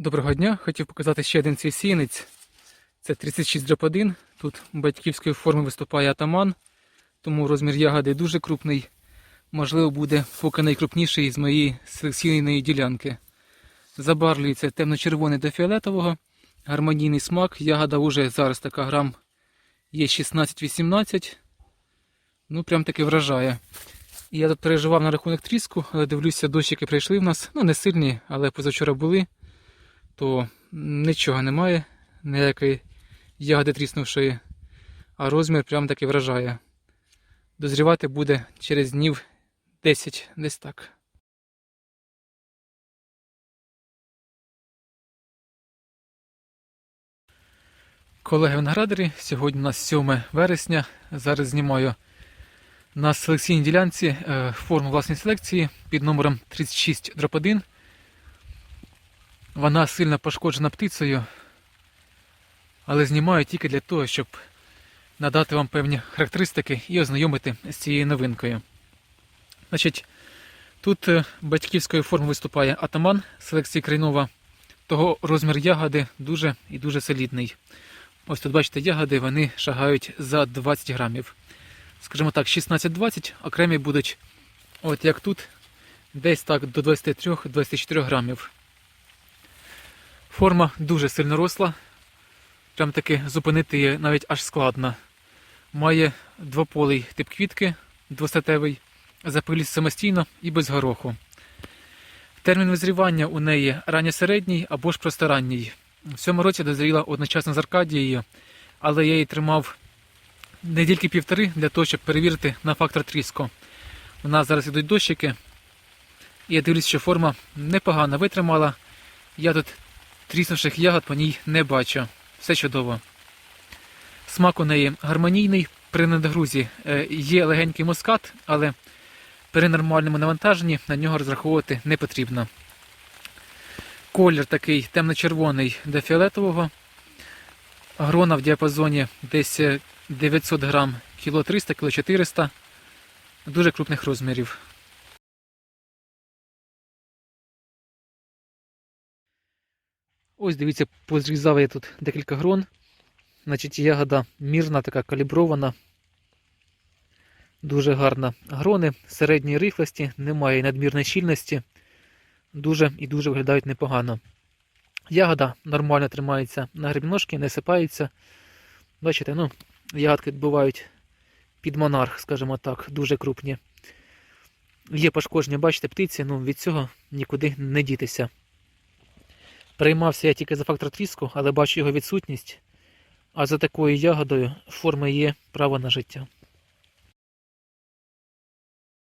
Доброго дня! Хотів показати ще один цей сіянець. Це 36 дроб 1. Тут батьківської форми виступає атаман, тому розмір ягоди дуже крупний. Можливо, буде поки найкрупніший з моєї селекційної ділянки. Забарвлюється темно-червоний до фіолетового, гармонійний смак. Ягода вже зараз така грам є 16-18. Ну, прям таки вражає. Я тут переживав на рахунок тріску, але дивлюся, дощики прийшли в нас. Ну, не сильні, але позавчора були то нічого немає, ніякої ягоди тріснувшої, а розмір прям таки вражає. Дозрівати буде через днів 10, десь так. Колеги виноградарі, сьогодні у нас 7 вересня. Зараз знімаю на селекційній ділянці е, форму власної селекції під номером 36 1. Вона сильно пошкоджена птицею, але знімаю тільки для того, щоб надати вам певні характеристики і ознайомити з цією новинкою. Значить, тут е, батьківською формою виступає атаман селекції Крайнова. Того розмір ягоди дуже і дуже солідний. Ось тут бачите, ягоди вони шагають за 20 грамів. Скажімо так, 16-20, окремі будуть, от як тут, десь так до 23-24 грамів. Форма дуже сильно росла. Прям таки зупинити її навіть аж складно. Має двополий тип квітки, двостатевий, запилість самостійно і без гороху. Термін визрівання у неї ранньосередній або ж просто ранній. В цьому році дозріла одночасно з Аркадією, але я її тримав не тільки півтори для того, щоб перевірити на фактор тріску. У нас зараз йдуть дощики, і я дивлюсь, що форма непогано витримала. Я тут тріснувших ягод по ній не бачу. Все чудово. Смак у неї гармонійний. При надгрузі е, є легенький мускат, але при нормальному навантаженні на нього розраховувати не потрібно. Колір такий темно-червоний до фіолетового. Грона в діапазоні десь 900 грам, кіло 300, кіло 400. Дуже крупних розмірів. Ось дивіться, позрізав я тут декілька грон. Значить, ягода мірна, така калібрована. Дуже гарна. Грони середньої рихлості, немає надмірної щільності. Дуже і дуже виглядають непогано. Ягода нормально тримається на грибножки, не сипається. Бачите, ну, ягодки бувають під монарх, скажімо так, дуже крупні. Є пошкодження, бачите, птиці, ну від цього нікуди не дітися. Приймався я тільки за фактор тріску, але бачу його відсутність. А за такою ягодою форми є право на життя.